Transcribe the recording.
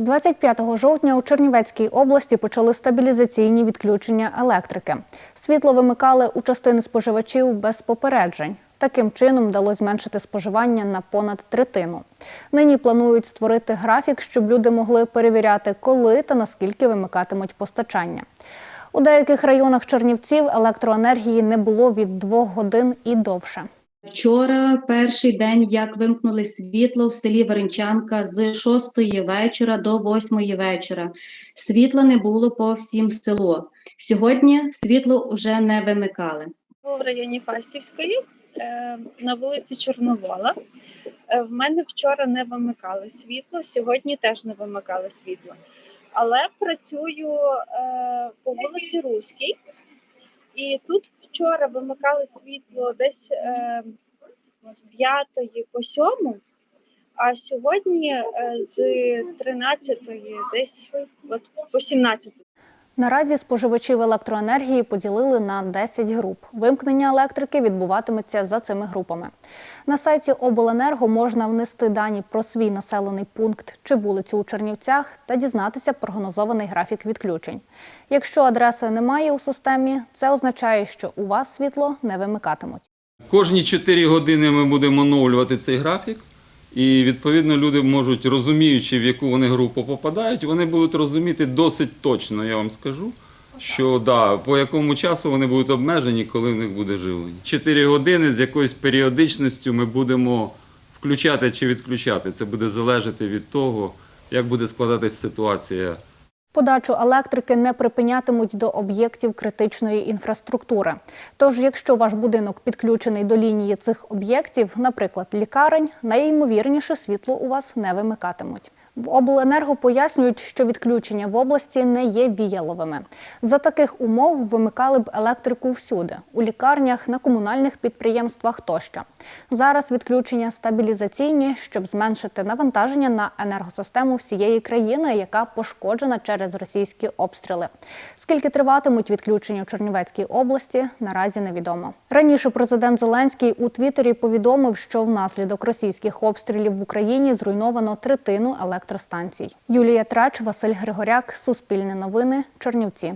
З 25 жовтня у Чернівецькій області почали стабілізаційні відключення електрики. Світло вимикали у частини споживачів без попереджень. Таким чином вдалося зменшити споживання на понад третину. Нині планують створити графік, щоб люди могли перевіряти, коли та наскільки вимикатимуть постачання. У деяких районах Чернівців електроенергії не було від двох годин і довше. Вчора перший день, як вимкнули світло в селі Варенчанка з 6 вечора до 8 вечора. Світла не було по всім селу. Сьогодні світло вже не вимикали. в районі Фастівської е, на вулиці Чорновола. Е, В мене вчора не вимикали світло, сьогодні теж не вимикали світло. Але працюю е, по вулиці Руській, і тут вчора вимикали світло десь е, з 5 по 7, а сьогодні е, з 13 десь от, по 17. Наразі споживачів електроенергії поділили на 10 груп. Вимкнення електрики відбуватиметься за цими групами. На сайті обленерго можна внести дані про свій населений пункт чи вулицю у Чернівцях та дізнатися прогнозований графік відключень. Якщо адреси немає у системі, це означає, що у вас світло не вимикатимуть. Кожні 4 години ми будемо оновлювати цей графік. І відповідно люди можуть, розуміючи, в яку вони групу попадають, вони будуть розуміти досить точно, я вам скажу, що да, по якому часу вони будуть обмежені, коли в них буде живлення. Чотири години з якоюсь періодичністю ми будемо включати чи відключати. Це буде залежати від того, як буде складатись ситуація Подачу електрики не припинятимуть до об'єктів критичної інфраструктури. Тож, якщо ваш будинок підключений до лінії цих об'єктів, наприклад, лікарень, найімовірніше світло у вас не вимикатимуть. В обленерго пояснюють, що відключення в області не є віяловими. За таких умов вимикали б електрику всюди у лікарнях, на комунальних підприємствах тощо. Зараз відключення стабілізаційні, щоб зменшити навантаження на енергосистему всієї країни, яка пошкоджена через російські обстріли. Скільки триватимуть відключення в Чернівецькій області, наразі невідомо. Раніше президент Зеленський у Твіттері повідомив, що внаслідок російських обстрілів в Україні зруйновано третину електростанцій. Юлія Трач, Василь Григоряк, Суспільне новини, Чернівці.